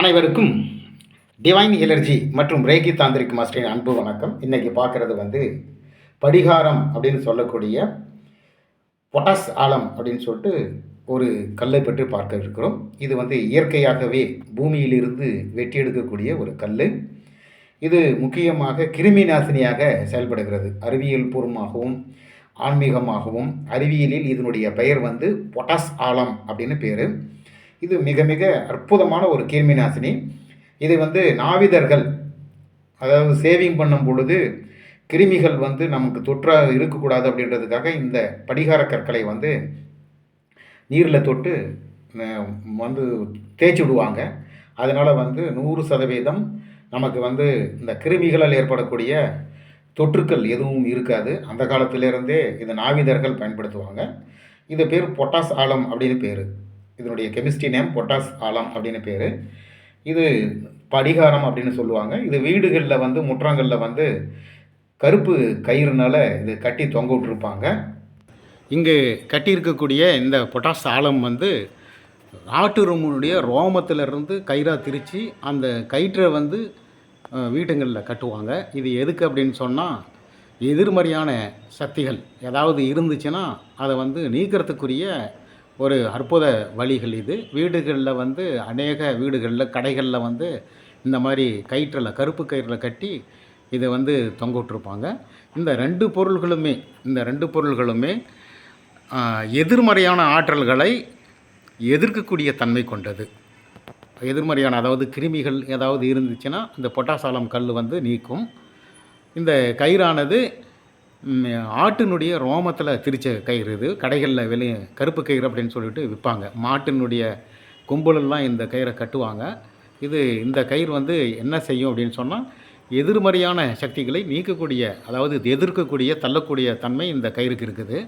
அனைவருக்கும் divine energy மற்றும் reiki tantric மாஸ்டரின் அன்பு வணக்கம். இன்னைக்கு பார்க்குறது வந்து படிகாரம் அப்படின்னு சொல்லக்கூடிய பொட்டாஸ் ஆலம் அப்படின்னு சொல்லிட்டு ஒரு கல்லை பற்றி பார்க்க இருக்கிறோம். இது வந்து இயற்கையாகவே பூமியிலிருந்து வெட்டி எடுக்கக்கூடிய ஒரு கல் இது முக்கியமாக கிருமி நாசினியாக செயல்படுகிறது. அறிவியல் பூர்வமாகவும் ஆன்மீகமாகவும் அறிவியலில் இதனுடைய பெயர் வந்து பொட்டாஸ் ஆலம் அப்படின்னு பேர். இது மிக மிக அற்புதமான ஒரு கிருமி நாசினி இதை வந்து நாவிதர்கள் அதாவது சேவிங் பண்ணும் பொழுது கிருமிகள் வந்து நமக்கு தொற்றாக இருக்கக்கூடாது அப்படின்றதுக்காக இந்த படிகார கற்களை வந்து நீரில் தொட்டு வந்து தேய்ச்சி விடுவாங்க. அதனால் வந்து நூறு சதவீதம் நமக்கு வந்து இந்த கிருமிகளால் ஏற்படக்கூடிய தொற்றுக்கள் எதுவும் இருக்காது. அந்த காலத்திலேருந்தே இந்த நாவிதர்கள் பயன்படுத்துவாங்க. இது பேர் பொட்டாஸ் ஆலம் அப்படின்னு பேர். இதனுடைய கெமிஸ்ட்ரி நேம் பொட்டாஸ் ஆலம் அப்படின்னு பேர். இது படிகாரம் அப்படின்னு சொல்லுவாங்க. இது வீடுகளில் வந்து முற்றங்களில் வந்து கருப்பு கயிறுனால இது கட்டி தொங்க விட்டுருப்பாங்க. இங்கு கட்டியிருக்கக்கூடிய இந்த பொட்டாஸ் ஆலம் வந்து ஆட்டு ரோமனுடைய ரோமத்திலிருந்து கயிறாக திரித்து அந்த கயிற்றை வந்து வீட்டுங்களில் கட்டுவாங்க. இது எதுக்கு அப்படின்னு சொன்னால் எதிர்மறையான சக்திகள் ஏதாவது இருந்துச்சுன்னா அதை வந்து நீக்கிறதுக்குரிய ஒரு அற்புத வழிகள் இது. வீடுகளில் வந்து அநேக வீடுகளில் கடைகளில் வந்து இந்த மாதிரி கயிற்றில் கருப்பு கயிறில் கட்டி இதை வந்து தொங்க விட்ருப்பாங்க இந்த ரெண்டு பொருள்களுமே இந்த ரெண்டு பொருள்களுமே எதிர்மறையான ஆற்றல்களை எதிர்க்கக்கூடிய தன்மை கொண்டது. எதிர்மறையான அதாவது கிருமிகள் ஏதாவது இருந்துச்சுன்னா இந்த பொட்டாசாலம் கல் வந்து நீக்கும். இந்த கயிறானது ஆட்டினுடைய ரோமத்தில் திரிச்ச கயிறு இது. கடைகளில் வெளியே கருப்பு கயிறு அப்படின்னு சொல்லிட்டு விற்பாங்க மாட்டினுடைய கும்பலெல்லாம் இந்த கயிறை கட்டுவாங்க. இது இந்த கயிறு வந்து என்ன செய்யும் அப்படின்னு சொன்னால் எதிர்மறையான சக்திகளை நீக்கக்கூடிய அதாவது எதிர்க்கக்கூடிய தள்ளக்கூடிய தன்மை இந்த கயிறுக்கு இருக்குது.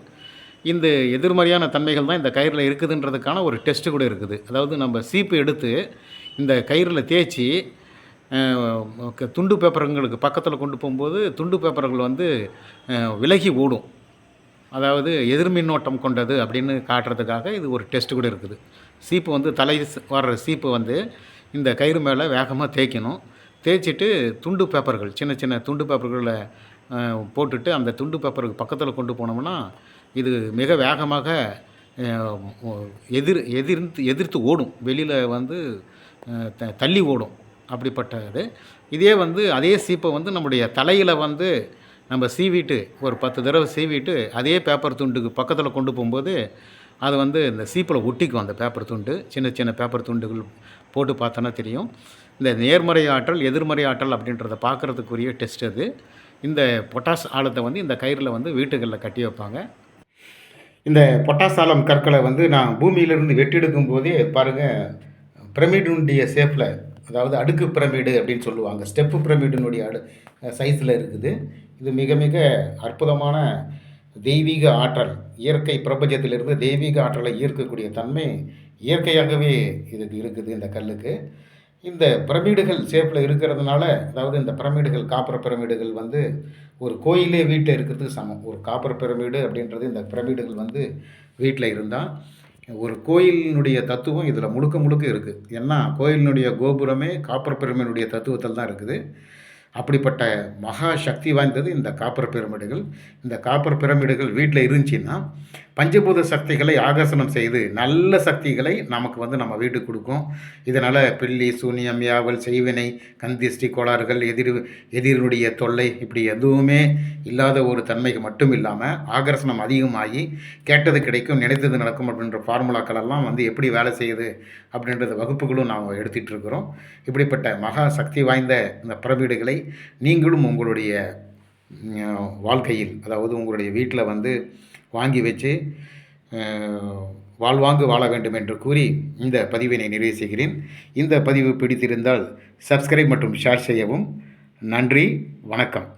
இந்த எதிர்மறையான தன்மைகள் தான் இந்த கயிறில் இருக்குதுன்றதுக்கான ஒரு டெஸ்ட்டு கூட இருக்குது. அதாவது நம்ம சீப்பு எடுத்து இந்த கயிறில் தேய்ச்சி துண்டு பேப்பருங்களுக்கு பக்கத்தில் கொண்டு போகும்போது துண்டு பேப்பர்கள் வந்து விலகி ஓடும். அதாவது எதிர்மின்னோட்டம் கொண்டது அப்படின்னு காட்டுறதுக்காக இது ஒரு டெஸ்ட் கூட இருக்குது. சீப்பு வந்து தலை வர்ற சீப்பு வந்து இந்த கயிறு மேலே வேகமாக தேய்க்கணும். தேய்ச்சிட்டு துண்டு பேப்பர்கள் சின்ன சின்ன துண்டு பேப்பர்களை போட்டுட்டு அந்த துண்டு பேப்பருக்கு பக்கத்தில் கொண்டு போனோம்னா இது மிக வேகமாக எதிர் எதிர்த்து எதிர்த்து ஓடும். வெளியில் வந்து த- தள்ளி ஓடும். அப்படிப்பட்டது. இதே வந்து அதே சீப்பை வந்து நம்முடைய தலையில் வந்து நம்ம சீவிட்டு ஒரு பத்து தடவை சீவிட்டு அதே பேப்பர் துண்டுக்கு பக்கத்தில் கொண்டு போகும்போது அது வந்து இந்த சீப்பில் ஒட்டிக்கும் அந்த பேப்பர் துண்டு. சின்ன சின்ன பேப்பர் துண்டுகள் போட்டு பார்த்தோன்னா தெரியும். இந்த நேர்மறை ஆற்றல் எதிர்மறை ஆற்றல் அப்படின்றத பார்க்குறதுக்குரிய டெஸ்ட் அது. இந்த பொட்டாஸ் ஆழத்தை வந்து இந்த கயிறில் வந்து வீட்டுகளில் கட்டி வைப்பாங்க. இந்த பொட்டாசாலம் கற்களை வந்து நான் பூமியிலிருந்து வெட்டெடுக்கும் போதே பாருங்கள் பிரமிடுடைய சேஃபில் அதாவது அடுக்கு பிரமிடு அப்படின்னு சொல்லுவாங்க. ஸ்டெப்பு பிரமிடினுடைய அடு சைஸில் இருக்குது. இது மிக மிக அற்புதமான தெய்வீக ஆற்றல். இயற்கை பிரபஞ்சத்திலிருந்து தெய்வீக ஆற்றலை ஈர்க்கக்கூடிய தன்மை இயற்கையாகவே இதுக்கு இருக்குது இந்த கல்லுக்கு. இந்த பிரமிடுகள் ஷேப்பில் இருக்கிறதுனால அதாவது இந்த பிரமிடுகள் காப்பர் பிரமிடுகள் வந்து ஒரு கோயிலே வீட்டில் இருக்கிறதுக்கு சமம். ஒரு காப்பர் பிரமிடு அப்படின்றது இந்த பிரமிடுகள் வந்து வீட்டில் இருந்தால். ஒரு கோயிலினுடைய தத்துவம் இதில் முழுக்க முழுக்க இருக்குது. ஏன்னா கோயிலினுடைய கோபுரமே காப்பர் பெருமையினுடைய தத்துவத்தில் தான் இருக்குது. அப்படிப்பட்ட மகா சக்தி வாய்ந்தது இந்த காப்பர் பிரமிடுகள். இந்த காப்பர் பிரமிடுகள் வீட்டில் இருந்துச்சுன்னா பஞ்சபூத சக்திகளை ஆகர்ஷணம் செய்து நல்ல சக்திகளை நமக்கு வந்து நம்ம வீட்டுக்கு கொடுக்கும். இதனால் பில்லி சூனியம் யாவல் செய்வினை கந்திஷ்டி கோளாறுகள் எதிர் எதிரினுடைய தொல்லை இப்படி எதுவுமே இல்லாத ஒரு தன்மைக்கு மட்டும் இல்லாமல் ஆகர்ஷணம் அதிகமாகி கேட்டது கிடைக்கும் நினைத்தது நடக்கும் அப்படின்ற ஃபார்முலாக்கள் எல்லாம் வந்து எப்படி வேலை செய்யுது அப்படின்றது வகுப்புகளும் நாம் எடுத்துகிட்டு இருக்கிறோம். இப்படிப்பட்ட மகா சக்தி வாய்ந்த இந்த பிரமிடுகளை நீங்களும் உங்களுடைய வாழ்க்கையில் அதாவது உங்களுடைய வீட்டில் வந்து வாங்கி வச்சு வாழ்வாங்கு வாழ வேண்டும் என்று கூறி இந்த பதிவினை நிறைவு செய்கிறேன். இந்த பதிவு பிடித்திருந்தால் சப்ஸ்கிரைப் மற்றும் ஷேர் செய்யவும். நன்றி வணக்கம்.